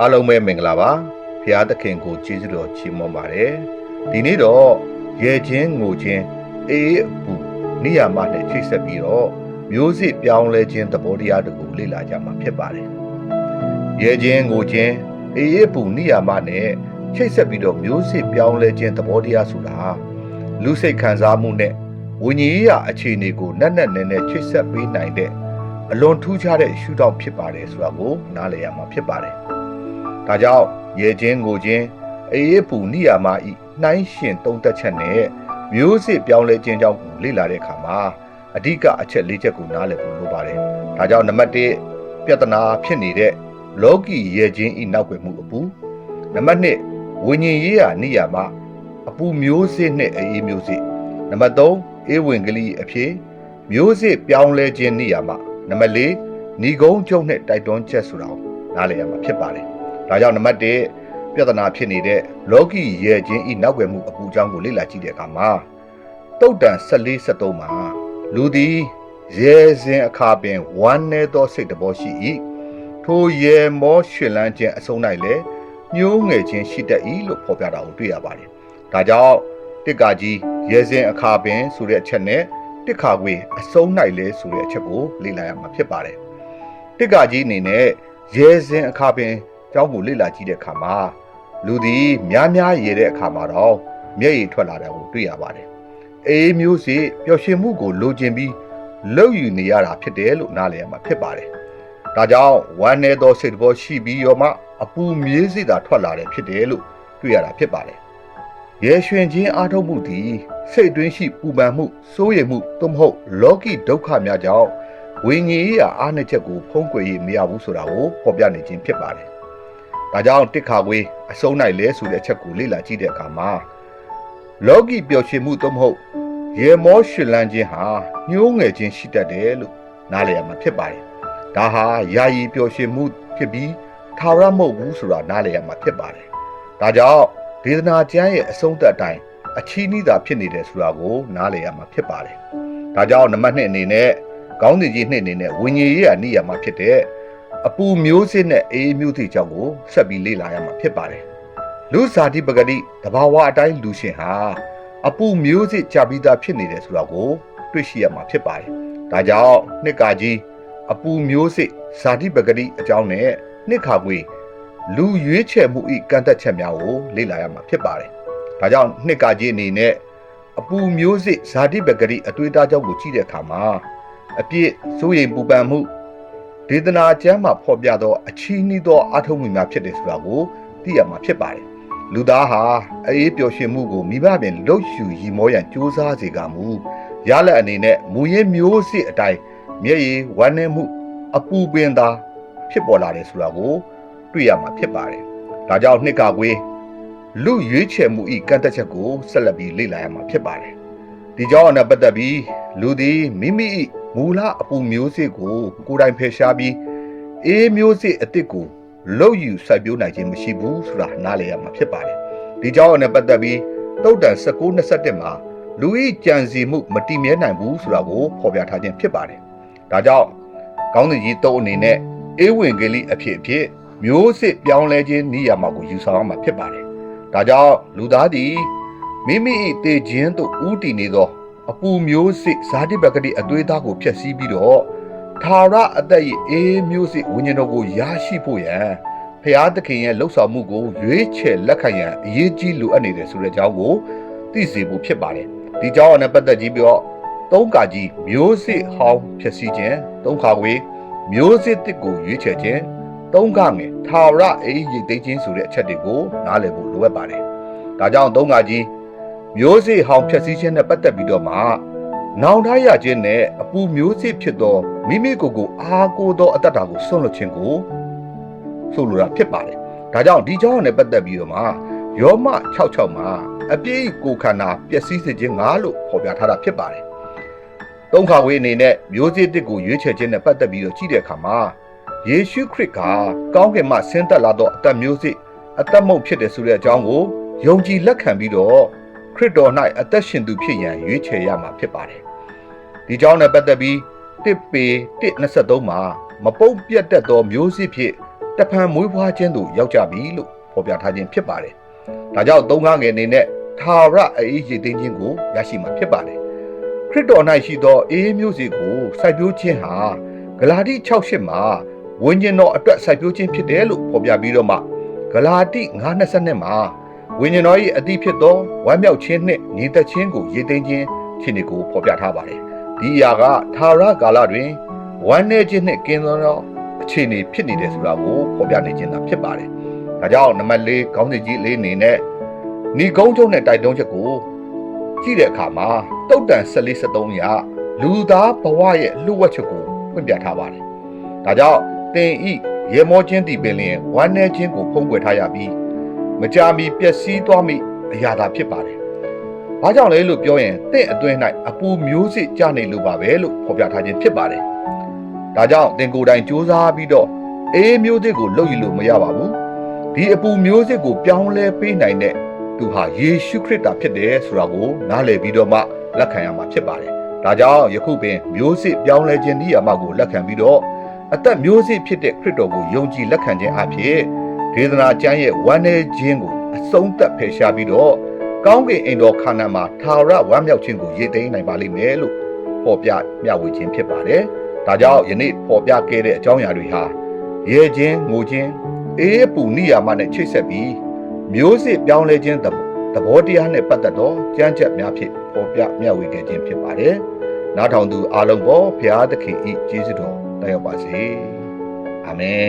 အားလုံးပဲမင်္ဂလာပါဖရာသခင်ကိုကျေးဇူးတော်ချီးမွမ်းပါတယ်ဒီနေ့တော့ရဲချင်းငိုချင်းအေးအပူနိယာမနဲ့ချိတ်ဆက်ပြီးတော့မျိုးစစ်ပြောင်းလဲခြင်းသဘောတရားတကူလေ့လာကြမှာဖြစ်ပါတယ်ရဲချင်းငိုချင်းအေးအပူနိယာမနဲ့ချိတ်ဆက်ပြီးတော့မျိုးစစ်ပြောင်းလဲခြင်းသဘောတရားဆိုတာလူစိတ်ခံစားမှုနဲ့ဝိညာဉ်ရေးရာအခြေအနေကိုနက်နက်နဲနဲချိတ်ဆက်ပေးနိုင်တဲ့အလွန်ထူးခြားတဲ့ရှုထောင့်ဖြစ်ပါတယ်ဆိုတာကိုနားလည်ရမှာဖြစ်ပါတယ်။ ဒါကြောင့်ရေချင်းကိုချင်းအေးပူနိယာမဤနှိုင်းရှင်သုံးသက်ချက်နဲ့မျိုးစစ်ပြောင်းလဲခြင်းကြောင့်လေ့လာတဲ့အခါမှာအဓိကအချက်၄ချက်ကိုနားလည်ဖို့လိုပါတယ်။ဒါကြောင့်နံပါတ်၁ပြဿနာဖြစ်နေတဲ့လောကီရေချင်းဤနောက်ွယ်မှုအပူနံပါတ်2ဝိညာဉ်ရေးရာနိယာမအပူမျိုးစစ်နဲ့အေးမျိုးစစ်နံပါတ်3အေးဝင်ကလေးအဖြစ်မျိုးစစ်ပြောင်းလဲခြင်းနိယာမနံပါတ်4ညီကုန်းကျုံနဲ့တိုက်တွန်းချက်ဆိုတာကိုနားလည်ရမှာဖြစ်ပါတယ်။ ဒါကြောင့်နံပါတ်1ပြဿနာဖြစ်နေတဲ့လောကီရဲ့ချင်းဤနောက်ွယ်မှုအပူအကြောင်းကိုလေ့လာကြည့်တဲ့အခါမှာတုတ်တန်14 73မှာလူသည်ရဲစဉ်အခါပင်ဝမ်းနည်းသောစိတ်တဘောရှိ၏ထိုရဲမောရှင်လန်းခြင်းအဆုံး၌လည်းညှိုးငယ်ခြင်းရှိတတ်၏လို့ဖော်ပြတာကိုတွေ့ရပါတယ်။ဒါကြောင့်တစ်ကကြီးရဲစဉ်အခါပင်ဆိုတဲ့အချက်နဲ့တစ်ခါခွေအစုံ၌လဲဆိုတဲ့အချက်ကိုလေ့လာရမှာဖြစ်ပါတယ်။တစ်ကကြီးအနေနဲ့ရဲစဉ်အခါပင် ကျောင်းကိုလေ့လာကြည့်တဲ့အခါမှာလူသည်များများရေတဲ့အခါမှာတော့မျက်ရည်ထွက်လာတာကိုတွေ့ရပါတယ်။အေးမျိုးစေပျော်ရွှင်မှုကိုလိုချင်ပြီးလှုပ်ယူနေရတာဖြစ်တယ်လို့နားလည်ရမှာဖြစ်ပါတယ်။ဒါကြောင့်ဝမ်းနေသောစိတ်တော်ရှိပြီးရောမှအပူမြေးစိတာထွက်လာတယ်ဖြစ်တယ်လို့တွေ့ရတာဖြစ်ပါတယ်။ရဲရွှင်ခြင်းအားထုတ်မှုသည်စိတ်တွင်းရှိပူပန်မှုစိုးရိမ်မှုသို့မဟုတ်လောကီဒုက္ခများကြောင့်ဝိညာဉ်ရေးရာအားနည်းချက်ကိုဖုံးကွယ်ရမရဘူးဆိုတာကိုဖော်ပြနေခြင်းဖြစ်ပါတယ်။ ဒါကြောင့်တစ်ခါခွေးအစုံနိုင်လဲဆိုတဲ့အချက်ကိုလေ့လာကြည့်တဲ့အခါမှာလောကီပျော်ရွှင်မှုသို့မဟုတ်ရေမောရှင်လန်းခြင်းဟာညှိုးငယ်ခြင်းရှိတတ်တယ်လို့နားလည်ရမှာဖြစ်ပါတယ်။ဒါဟာယာယီပျော်ရွှင်မှုဖြစ်ပြီးထာဝရမဟုတ်ဘူးဆိုတာနားလည်ရမှာဖြစ်ပါတယ်။ဒါကြောင့်ဒေသနာကျမ်းရဲ့အဆုံးသက်အတိုင်းအချီးနှီးတာဖြစ်နေတယ်ဆိုတာကိုနားလည်ရမှာဖြစ်ပါတယ်။ဒါကြောင့်နံပါတ်2အနေနဲ့ကောင်းစီကြီးနှစ်အနေနဲ့ဝิญဉ်ရေးရနိယာမှာဖြစ်တဲ့ အပူမျိုးစစ်နဲ့အေးမျိုးသည့်ကြောင့်ကိုဆက်ပြီးလေ့လာရမှာဖြစ်ပါတယ်။လူဇာတိပဂတိတဘာဝအတိုင်းလူရှင်ဟာအပူမျိုးစစ်ကြပြီးသားဖြစ်နေတယ်ဆိုတာကိုတွေ့ရှိရမှာဖြစ်ပါတယ်။ဒါကြောင့်နှစ်ကာကြီးအပူမျိုးစစ်ဇာတိပဂတိအကြောင်းနဲ့နှစ်ခါကွေလူရွေးချယ်မှုဤကန့်သက်ချက်များကိုလေ့လာရမှာဖြစ်ပါတယ်။ဒါကြောင့်နှစ်ကာကြီးအနေနဲ့အပူမျိုးစစ်ဇာတိပဂတိအတွေ့အကြုံကြောင့်ကိုကြည့်တဲ့အခါမှာအပြည့်စိုးရိမ်ပူပန်မှု ဒေသနာကျမ်းမှာဖော်ပြသောအချီးနှီးသောအထုံးမှုများဖြစ်တယ်ဆိုတာကိုသိရမှာဖြစ်ပါတယ်။လူသားဟာအေးပျော်ရွှင်မှုကိုမိဘပင်လှုပ်ရှူရီမောရန်ကြိုးစားစေကမူရလက်အနေနဲ့မူရင်းမျိုးစစ်အတိုင်းမျက်ရည်ဝမ်းနည်းမှုအပူပင်သာဖြစ်ပေါ်လာတယ်ဆိုတာကိုတွေ့ရမှာဖြစ်ပါတယ်။ဒါကြောင့်နှစ်ကကွေးလူရွေးချယ်မှုဤကန့်သက်ချက်ကိုဆက်လက်ပြီးလေ့လာရမှာဖြစ်ပါတယ်။ဒီကြောင့်အနာပတ်သက်ပြီးလူသည်မိမိ၏ မူလအပူမျိုးစစ်ကိုကိုယ်တိုင်ဖယ်ရှားပြီးအေးမျိုးစစ်အစ်စ်ကိုလုတ်ယူစိုက်ပျိုးနိုင်ခြင်းမရှိဘူးဆိုတာနားလည်ရမှာဖြစ်ပါတယ်။ဒီကြောင့်နဲ့ပတ်သက်ပြီးတုတ်တန်19 21မှာလူဤကြံစီမှုမတိမြဲနိုင်ဘူးဆိုတာကိုဖော်ပြထားခြင်းဖြစ်ပါတယ်။ဒါကြောင့်ကောင်းစဉ်ကြီးတုတ်အနေနဲ့အေးဝင်ကလေးအဖြစ်အဖြစ်မျိုးစစ်ပြောင်းလဲခြင်းနိယာမကိုယူဆောင်ရမှာဖြစ်ပါတယ်။ဒါကြောင့်လူသားသည်မိမိ၏တည်ခြင်းသို့ဥတည်နေသော အပူမျိုးစစ်ဇာတိပကတိအသွေးသားကိုဖျက်ဆီးပြီးတော့ထာဝရအသက်၏အေးမျိုးစစ်ဝိညာဉ်တော်ကိုရရှိဖို့ရန်ဖျားသခင်ရဲ့လှုပ်ဆောင်မှုကိုရွေးချယ်လက်ခံရန်အရေးကြီးလိုအပ်နေတယ်ဆိုတဲ့အကြောင်းကိုသိစေဖို့ဖြစ်ပါတယ်ဒီကြောင်းနဲ့ပတ်သက်ကြည့်ပြီးတော့သုံးကာကြီးမျိုးစစ်ဟောင်းဖျက်ဆီးခြင်းသုံးခါဝေးမျိုးစစ်တစ်ကိုရွေးချယ်ခြင်းသုံးခငယ်ထာဝရအေးရိတ်သိမ်းခြင်းဆိုတဲ့အချက်တွေကိုနားလည်ဖို့လိုအပ်ပါတယ်ဒါကြောင့်သုံးကာကြီး မျိုးစေ့ဟောင်းဖြက်စီးခြင်းနဲ့ပတ်သက်ပြီးတော့မှနောင်တရခြင်းနဲ့အပူမျိုးစေ့ဖြစ်သောမိမိကိုယ်ကိုအာကိုသောအတ္တတာကိုဆွန့်လွတ်ခြင်းကိုဆိုလိုတာဖြစ်ပါတယ်။ဒါကြောင့်ဒီကြောင့်နဲ့ပတ်သက်ပြီးတော့မှယောမ66မှာအပြည့်ကိုခန္ဓာပျက်စီးစေခြင်းငါလို့ဖော်ပြထားတာဖြစ်ပါတယ်။သုံးခါဝေးအနေနဲ့မျိုးစေ့တစ်ကိုရွေးချယ်ခြင်းနဲ့ပတ်သက်ပြီးတော့ကြည့်တဲ့အခါမှာယေရှုခရစ်ကကောင်းကင်မှဆင်းသက်လာသောအသက်မျိုးစေ့အသက်မုတ်ဖြစ်တယ်ဆိုတဲ့အကြောင်းကိုယုံကြည်လက်ခံပြီးတော့ ခရစ်တော်၌အသက်ရှင်သူဖြစ်ရန်ရွေးချယ်ရမှာဖြစ်ပါတယ်။ဒီကြောင့်နဲ့ပတ်သက်ပြီးတစ်ပေ123မှာမပုတ်ပြတ်တတ်သောမျိုးစစ်ဖြစ်တဖန်မွေးဖွားခြင်းသို့ရောက်ကြပြီလို့ဖော်ပြထားခြင်းဖြစ်ပါတယ်။ဒါကြောင့်သုံးကားငယ်အနေနဲ့သာရအအေးရည်သိမ်းခြင်းကိုရရှိမှာဖြစ်ပါတယ်။ခရစ်တော်၌ရှိသောအေးမျိုးစေ့ကိုစိုက်ပျိုးခြင်းဟာဂလာတိ6:8မှာဝိညာဉ်တော်အတွက်စိုက်ပျိုးခြင်းဖြစ်တယ်လို့ဖော်ပြပြီးတော့မှဂလာတိ9:22မှာ ဝိညာဉ်တော်၏အတိဖြစ်သောဝမ်းမြောက်ခြင်းနှင့်ညီသက်ခြင်းကိုရည်သိမ်းခြင်းခြင်းတွေကိုဖော်ပြထားပါတယ်။ဒီအရာကသာရကာလတွင်ဝမ်းနည်းခြင်းနှင့်ကင်းသောအခြေအနေဖြစ်နေတယ်ဆိုတာကိုဖော်ပြနေခြင်းသာဖြစ်ပါတယ်။ဒါကြောင့်နံပါတ်၄ခေါင်းစဉ်ကြီးလေးအနေနဲ့ဏီကုန်းချုံနဲ့တိုက်တွန်းချက်ကိုကြည့်တဲ့အခါမှာတုတ်တန်14 73ရလူသားဘဝရဲ့လှုပ်ဝက်ချက်ကိုဖွင့်ပြထားပါတယ်။ဒါကြောင့်တင်ဤရေမောခြင်းတည်ပင်လျင်ဝမ်းနည်းခြင်းကိုဖုံးကွယ်ထားရပြီး မကြာမီပျက်စီးသွားမိအရာသာဖြစ်ပါတယ်။ဘာကြောင့်လဲလို့ပြောရင်တင့်အတွင်း၌အပူမျိုးစစ်ကြနေလို့ပါပဲလို့ဖော်ပြထားခြင်းဖြစ်ပါတယ်။ဒါကြောင့်တင်ကိုယ်တိုင်စူးစမ်းပြီးတော့အေးမျိုးစစ်ကိုလှုပ်ယူလို့မရပါဘူး။ဒီအပူမျိုးစစ်ကိုပြောင်းလဲပေးနိုင်တဲ့သူဟာယေရှုခရစ်တာဖြစ်တယ်ဆိုတာကိုနားလည်ပြီးတော့မှလက်ခံရမှာဖြစ်ပါတယ်။ဒါကြောင့်ယခုပင်မျိုးစစ်ပြောင်းလဲခြင်းဤအမကိုလက်ခံပြီးတော့အသက်မျိုးစစ်ဖြစ်တဲ့ခရစ်တော်ကိုယုံကြည်လက်ခံခြင်းအဖြစ် ဒေသနာကျမ်းရဲ့ဝမ်းနည်းခြင်းကိုအဆုံးသတ်ဖယ်ရှားပြီးတော့ကောင်းကင်အိမ်တော်ခန္ဓာမှာသာရဝမ်းမြောက်ခြင်းကိုရည်သိမ်းနိုင်ပါလိမ့်မယ်လို့ဖော်ပြမျှဝေခြင်းဖြစ်ပါတယ်။ဒါကြောင့်ယနေ့ဖော်ပြခဲ့တဲ့အကြောင်းအရာတွေဟာရဲခြင်းငိုခြင်းအေးပူနိယာမနဲ့ချိတ်ဆက်ပြီးမျိုးစစ်ပြောင်းလဲခြင်းသဘောသဘောတရားနဲ့ပတ်သက်သောကြမ်းကြက်များဖြင့်ဖော်ပြမျှဝေခဲ့ခြင်းဖြစ်ပါတယ်။နားထောင်သူအားလုံးပေါ်ဘုရားသခင်ဤကျေးဇူးတော်တက်ရောက်ပါစေ။အာမင်